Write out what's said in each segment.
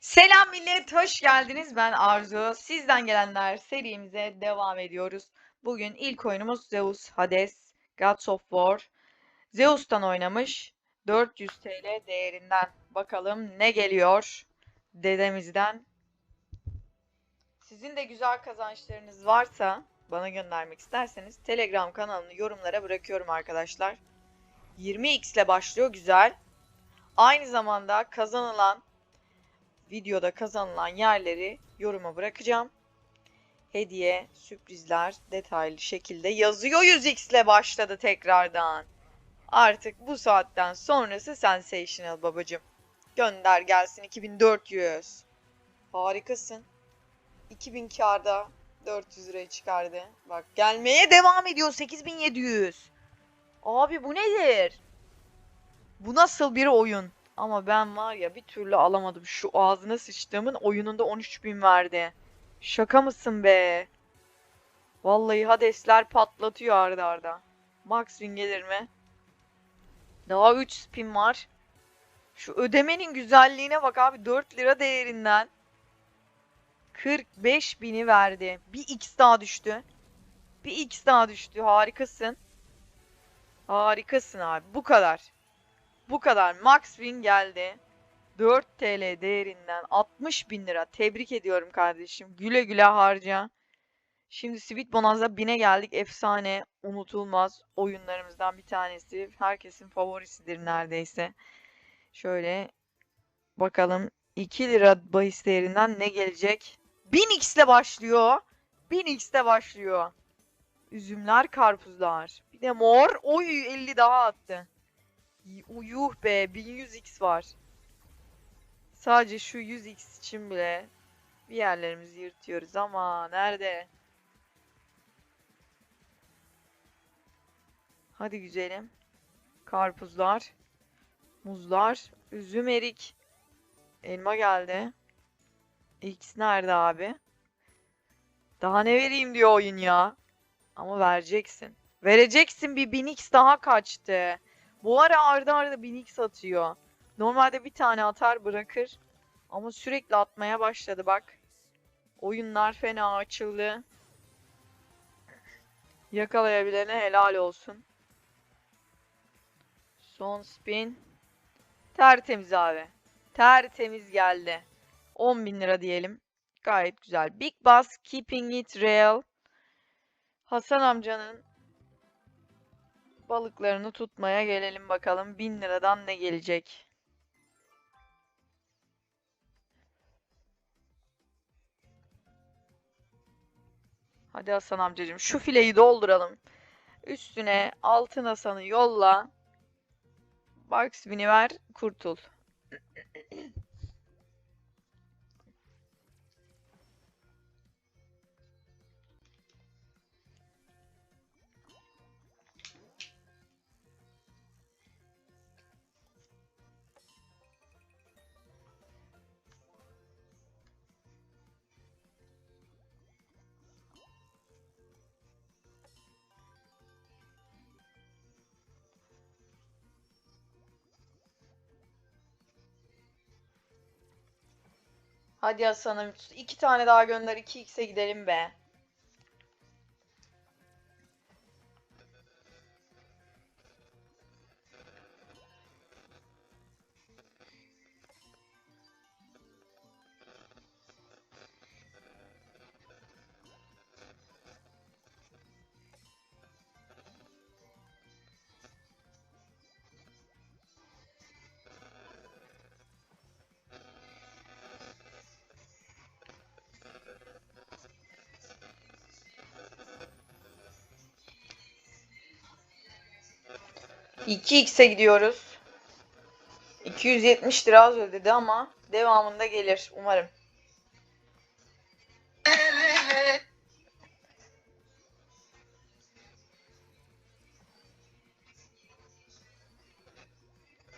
Selam millet, hoş geldiniz. Ben Arzu. Sizden gelenler serimize devam ediyoruz. Bugün ilk oyunumuz Zeus Hades Gods of War. Zeus'tan oynamış. 400 TL değerinden. Bakalım ne geliyor dedemizden. Sizin de güzel kazançlarınız varsa bana göndermek isterseniz Telegram kanalını yorumlara bırakıyorum arkadaşlar. 20x ile başlıyor güzel. Aynı zamanda kazanılan videoda kazanılan yerleri yoruma bırakacağım. Hediye, sürprizler detaylı şekilde yazıyor 100x ile başladı tekrardan. Artık bu saatten sonrası sensational babacım. Gönder gelsin 2400. Harikasın. 2000 karda 400 lirayı çıkardı. Bak gelmeye devam ediyor 8700. Abi bu nedir? Bu nasıl bir oyun? Ama ben var ya bir türlü alamadım. Şu ağzına sıçtığımın oyununda 13.000 verdi. Şaka mısın be? Vallahi Hadesler patlatıyor arda arda. Max win gelir mi? Daha 3 spin var. Şu ödemenin güzelliğine bak abi 4 lira değerinden. 45 bini verdi. Bir x daha düştü. Bir x daha düştü. Harikasın. Harikasın abi. Bu kadar. Bu kadar. Max win geldi. 4 TL değerinden 60 bin lira. Tebrik ediyorum kardeşim. Güle güle harca. Şimdi Sweet Bonanza 1000'e geldik. Efsane, unutulmaz oyunlarımızdan bir tanesi. Herkesin favorisidir neredeyse. Şöyle bakalım 2 lira bahis değerinden ne gelecek? 1000x ile başlıyor. 1000x ile başlıyor. Üzümler, karpuzlar. Bir de mor. Oy 50 daha attı. Uyuh be 1100x var. Sadece şu 100x için bile bir yerlerimizi yırtıyoruz ama nerede? Hadi güzelim. Karpuzlar, muzlar, üzüm erik, elma geldi. X nerede abi? Daha ne vereyim diyor oyun ya. Ama vereceksin. Vereceksin bir 1000x daha kaçtı. Bu ara arda arda 1000x atıyor. Normalde bir tane atar bırakır. Ama sürekli atmaya başladı bak. Oyunlar fena açıldı. Yakalayabilene helal olsun. Son spin. Tertemiz abi. Tertemiz geldi. 10 bin lira diyelim. Gayet güzel. Big Boss Keeping It Real. Hasan amcanın balıklarını tutmaya gelelim bakalım. 1000 liradan ne gelecek? Hadi Hasan amcacığım şu fileyi dolduralım. Üstüne altın Hasan'ı yolla. Win'i ver, kurtul. 'Hadi Hasan'ım iki tane daha gönder 2x'e gidelim be. İki xe gidiyoruz. 270 lira az ödedi ama devamında gelir umarım.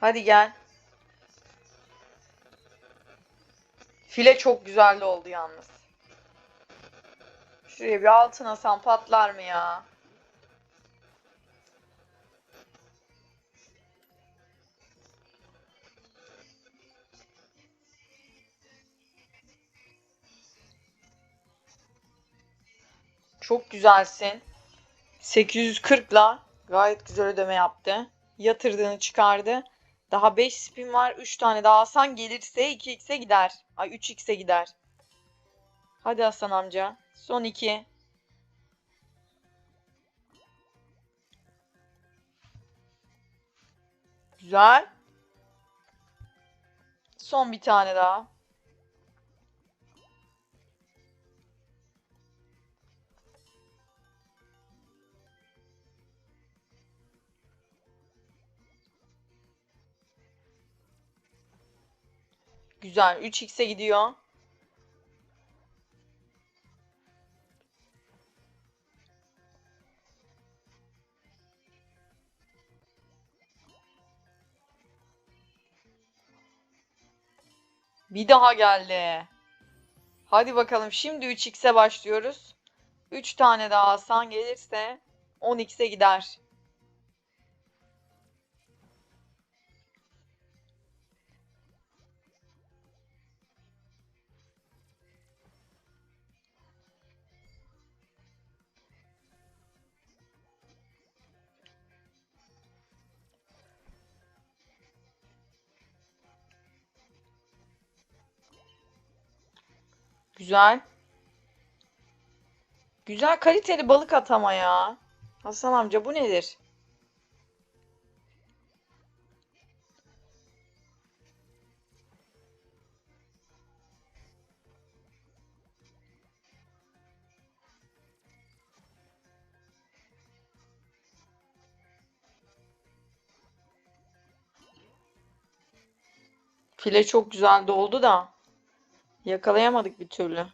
Hadi gel. File çok güzel oldu yalnız. Şuraya bir altın Hasan patlar mı ya? Çok güzelsin. 840'la gayet güzel ödeme yaptı. Yatırdığını çıkardı. Daha 5 spin var. 3 tane daha Hasan gelirse 2x'e gider. Ay 3x'e gider. Hadi Hasan amca. Son 2. Güzel. Son bir tane daha. Güzel. 3x'e gidiyor. Bir daha geldi. Hadi bakalım şimdi 3x'e başlıyoruz. 3 tane daha Hasan gelirse 10x'e gider. Güzel. Güzel kaliteli balık atama ya. Hasan amca bu nedir? File çok güzel doldu da yakalayamadık bir türlü.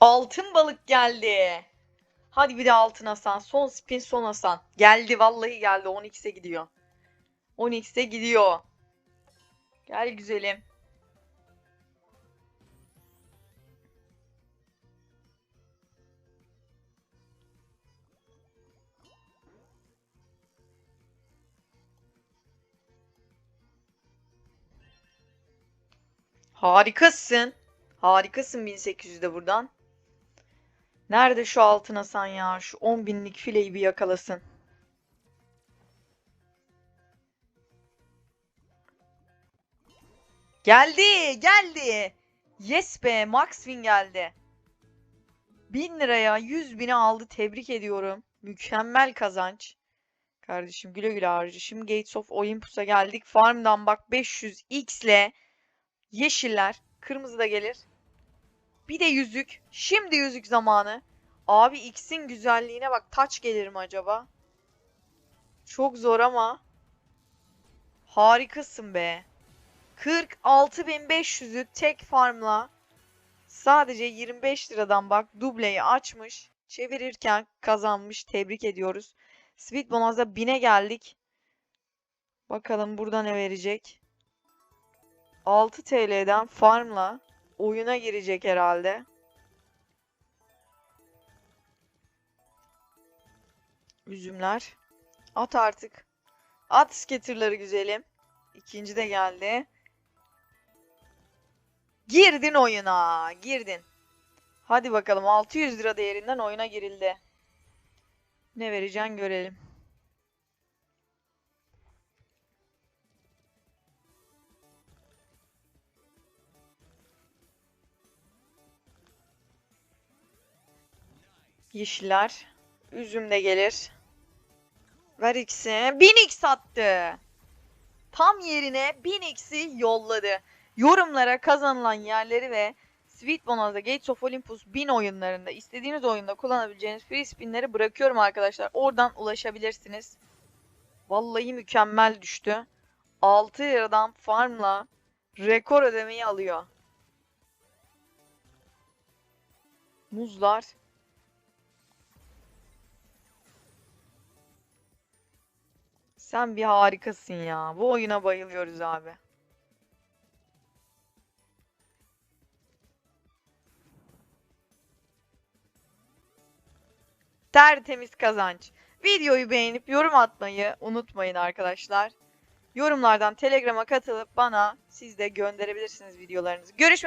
Altın balık geldi. Hadi bir de altın Hasan. Son spin son Hasan. Geldi vallahi geldi. 10x'e gidiyor. 10x'e gidiyor. Gel güzelim. Harikasın. Harikasın 1800'de buradan. Nerede şu altın Hasan ya? Şu 10 binlik fileyi bir yakalasın. Geldi, geldi. Yes be, Max Win geldi. 1000 liraya 100 bini aldı. Tebrik ediyorum. Mükemmel kazanç. Kardeşim güle güle harcı. Şimdi Gates of Olympus'a geldik. Farm'dan bak 500 X ile yeşiller. Kırmızı da gelir. Bir de yüzük. Şimdi yüzük zamanı. Abi X'in güzelliğine bak. Taç gelir mi acaba? Çok zor ama. Harikasın be. 46.500'ü tek farmla sadece 25 liradan bak dubleyi açmış. Çevirirken kazanmış. Tebrik ediyoruz. Sweet Bonanz'a 1000'e geldik. Bakalım burada ne verecek. 6 TL'den farmla oyuna girecek herhalde. Üzümler. At artık. At skaterları güzelim. İkinci de geldi. Girdin oyuna. Girdin. Hadi bakalım 600 lira değerinden oyuna girildi. Ne vereceksin görelim. Yeşiller. Üzüm de gelir. Ver X'i. 1000X attı. Tam yerine 1000X'i yolladı. Yorumlara kazanılan yerleri ve Sweet Bonanza Gates of Olympus 1000 oyunlarında istediğiniz oyunda kullanabileceğiniz free spinleri bırakıyorum arkadaşlar. Oradan ulaşabilirsiniz. Vallahi mükemmel düştü. 6 liradan farmla rekor ödemeyi alıyor. Muzlar. Sen bir harikasın ya. Bu oyuna bayılıyoruz abi. Tertemiz kazanç. Videoyu beğenip yorum atmayı unutmayın arkadaşlar. Yorumlardan Telegram'a katılıp bana siz de gönderebilirsiniz videolarınızı. Görüşmek